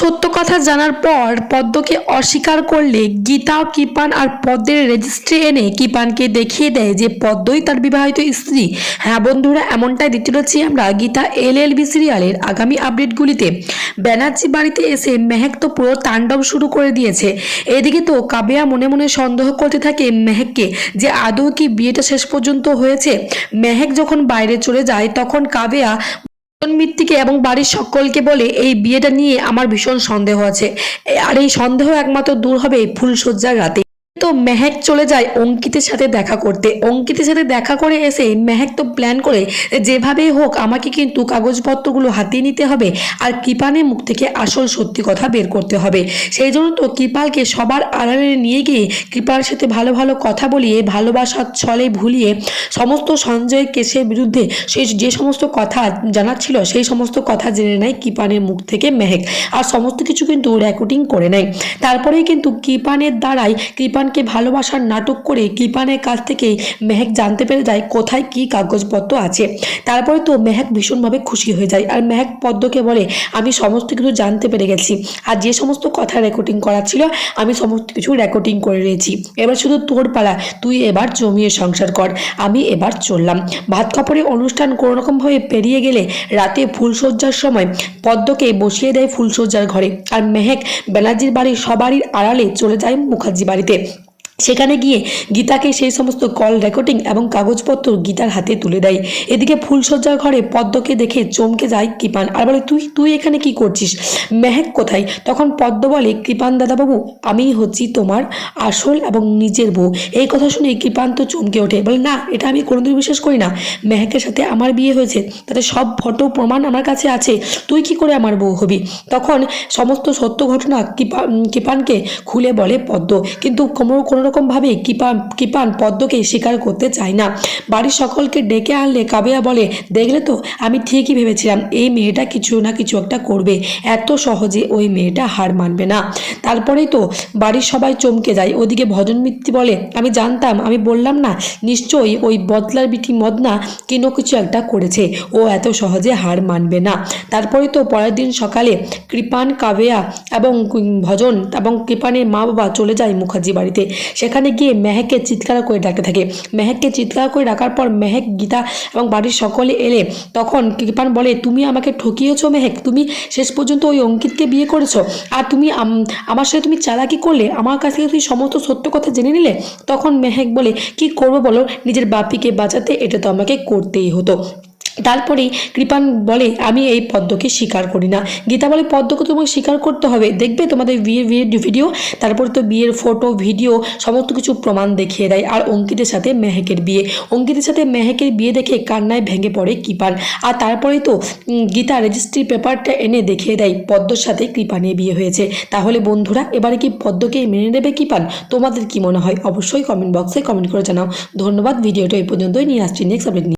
সত্য কথা জানার পর পদ্মকে অস্বীকার করলে গীতা, কৃপান আর পদ্মের রেজিস্ট্রি এনে কৃপানকে দেখিয়ে দেয় যে পদ্মই তার বিবাহিত স্ত্রী। হ্যাঁ বন্ধুরা, এমনটাই দেখতে পাচ্ছি আমরা গীতা এল এল বি সিরিয়ালের আগামী আপডেটগুলিতে। ব্যানার্জি বাড়িতে এসে মেহেক তো পুরো তাণ্ডব শুরু করে দিয়েছে। এদিকে তো কাবেয়া মনে মনে সন্দেহ করতে থাকে মেহেককে যে আদৌ কি বিয়েটা শেষ পর্যন্ত হয়েছে। মেহেক যখন বাইরে চলে যায়, তখন কাবেয়া মিত্তিকে এবং বাড়ির সকলকে বলে এই বিয়েটা নিয়ে আমার ভীষণ সন্দেহ আছে। আর এই সন্দেহ একমাত্র দূর হবে এই ফুলসজ্জার রাতে তো মেহেক চলে যায় অঙ্কিতের সাথে দেখা করতে। অঙ্কিতের সাথে দেখা করে এসে মেহেক তো প্ল্যান করে যেভাবেই হোক আমাকে কিন্তু কাগজপত্রগুলো হাতিয়ে নিতে হবে আর কৃপানের মুখ থেকে আসল সত্যি কথা বের করতে হবে। সেই জন্য তো কৃপালকে সবার আড়ালে নিয়ে গিয়ে কৃপার সাথে ভালো ভালো কথা বলিয়ে, ভালোবাসার ছলে ভুলিয়ে, সমস্ত সঞ্জয় কেসের বিরুদ্ধে সেই যে সমস্ত কথা জানার ছিল সেই সমস্ত কথা জেনে নেয় কৃপানের মুখ থেকে মেহেক। আর সমস্ত কিছু কিন্তু রেকর্ডিং করে নেয়। তারপরেই কিন্তু কৃপানের দ্বারাই কৃপানকে ভালোবাসার নাটক করে কৃপানের কাছ থেকে মেহেক জানতে পেরে যায় কোথায় কি কাগজপত্র আছে। তারপরে তো মেহেক ভীষণভাবে খুশি হয়ে যায় আর মেহেক পদ্মকে বলে, আমি সমস্ত কিছু জানতে পেরে গেছি। আর যে সমস্ত কথা রেকর্ডিং করা ছিল, আমি সমস্ত কিছু রেকর্ডিং করে রয়েছি এবার শুধু তোর পালা, তুই এবার জমিয়ে সংসার কর। আমি এবার চললাম। ভাত কাপড়ের অনুষ্ঠান কোনো রকমভাবে পেরিয়ে গেলে রাতে ফুলসজ্জার সময় পদ্মকে বসিয়ে দেয় ফুলসজ্জার ঘরে। আর মেহেক ব্যানার্জির বাড়ির সবারই আড়ালে চলে যায় মুখার্জি বাড়িতে। সেখানে গিয়ে গীতাকে সেই সমস্ত কল রেকর্ডিং এবং কাগজপত্র গীতার হাতে তুলে দেয়। এদিকে ফুলসজ্জার ঘরে পদ্মকে দেখে চমকে যায় কৃপান। আর বলে, তুই তুই এখানে কি করছিস? মেহেক কোথায়? তখন পদ্ম বলে, কৃপান দাদাবাবু, আমি হচ্ছি তোমার আসল এবং নিজের বউ। এই কথা শুনে কৃপান তো চমকে ওঠে। বলে, না, এটা আমি কোনোদিন বিশ্বাস করি না। মেহেকের সাথে আমার বিয়ে হয়েছে। তাতে সব ফটো প্রমাণ আমার কাছে আছে। তুই কি করে আমার বউ হবি? তখন সমস্ত সত্য ঘটনা কৃপা কৃপানকে খুলে বলে পদ্ম। কিন্তু কোনো কোনো রকমভাবে কৃপান কৃপান পদ্মকে স্বীকার করতে চায় না। বাড়ির সকলকে ডেকে আনলে কাবেয়া বলে, দেখলে তো, আমি ঠিকই ভেবেছিলাম, এই মেয়েটা কিছু না কিছু একটা করবে। এত সহজে ওই মেয়েটা হার মানবে না। তারপরেই তো বাড়ির সবাই চমকে যায়। ওদিকে ভজন মিত্তি বলে, আমি জানতাম, আমি বললাম না, নিশ্চয়ই ওই বদলার বিটি মদনা কিনো কিছু একটা করেছে। ও এত সহজে হার মানবে না। তারপরে তো পরের দিন সকালে কৃপান, কাবেয়া এবং ভজন এবং কৃপানের মা বাবা চলে যায় মুখার্জি বাড়িতে। সেখানে গিয়ে মেহেককে চিৎকার করে ডাকতে থাকে। মেহেককে চিৎকার করে ডাকার পর মেহেক, গীতা এবং বাড়ির সকলে এলে। তখন কৃপান বলে, তুমি আমাকে ঠকিয়েছ মেহেক? তুমি শেষ পর্যন্ত ওই অঙ্কিতকে বিয়ে করেছ? আর তুমি আমার সাথে তুমি চালাকি করলে? আমার কাছ থেকে তুমি সমস্ত সত্য কথা জেনে নিলে? তখন মেহেক বলে, কি করব বলো? নিজের বাপিকে বাঁচাতে এটা তো আমাকে করতেই হতো। তারপরেই কৃপান বলে, আমি এই পদ্মকে স্বীকার করি না। গীতা বলে, পদ্মকে তোমাকে স্বীকার করতে হবে। দেখবে তোমাদের বিয়ের বিয়ের ভিডিও, তারপরে তো বিয়ের ফটো ভিডিও সমস্ত কিছু প্রমাণ দেখিয়ে দেয়। আর অঙ্কিতের সাথে মেহেকের বিয়ে। অঙ্কিতের সাথে মেহেকের বিয়ে দেখে কান্নায় ভেঙে পড়ে কৃপান। আর তারপরেই তো গীতা রেজিস্ট্রি পেপারটা এনে দেখিয়ে দেয়, পদ্মর সাথে কৃপানের বিয়ে হয়েছে। তাহলে বন্ধুরা, এবারে কি পদ্মকে মেনে নেবে কৃপান? তোমাদের কি মনে হয়? অবশ্যই কমেন্ট বক্সে কমেন্ট করে জানাও। ধন্যবাদ, ভিডিওটা এই পর্যন্তই। নিয়ে আসছি নেক্সট আপডেট